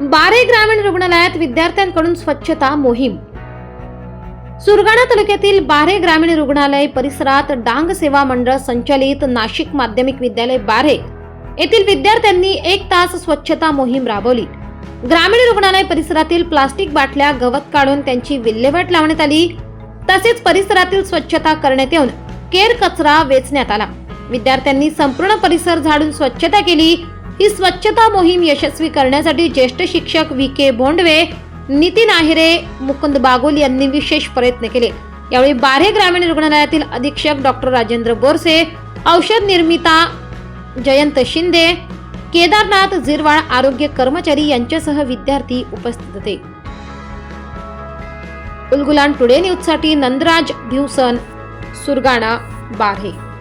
बारे ग्रामीण रुग्णालयात विद्यार्थ्यांकडून स्वच्छता मोहीम. सुरगाणा तालुक्यातील बारे ग्रामीण रुग्णालय परिसरात डांग सेवा मंडळ संचालित नाशिक माध्यमिक विद्यालय बारे येथील विद्यार्थ्यांनी एक तास स्वच्छता मोहीम राबवली. ग्रामीण रुग्णालय परिसरातील प्लास्टिक बाटल्या गवत काढून त्यांची विल्हेवाट लावण्यात आली. तसेच परिसरातील स्वच्छता करण्यात येऊन केर कचरा वेचण्यात आला. विद्यार्थ्यांनी संपूर्ण परिसर झाडून स्वच्छता केली. ही स्वच्छता मोहीम यशस्वी करण्यासाठी ज्येष्ठ शिक्षक व्ही के बोंडवे नितीन आहिरे मुकुंद बागोल यांनी विशेष प्रयत्न केले. यावेळी बारे ग्रामीण रुग्णालयातील अधीक्षक डॉक्टर राजेंद्र बोरसे औषध निर्मिता जयंत शिंदे केदारनाथ झिरवाळ आरोग्य कर्मचारी यांच्यासह विद्यार्थी उपस्थित होते. उलगुलान टुडे न्यूजसाठी नंदराज भिवसन सुरगाणा बारे.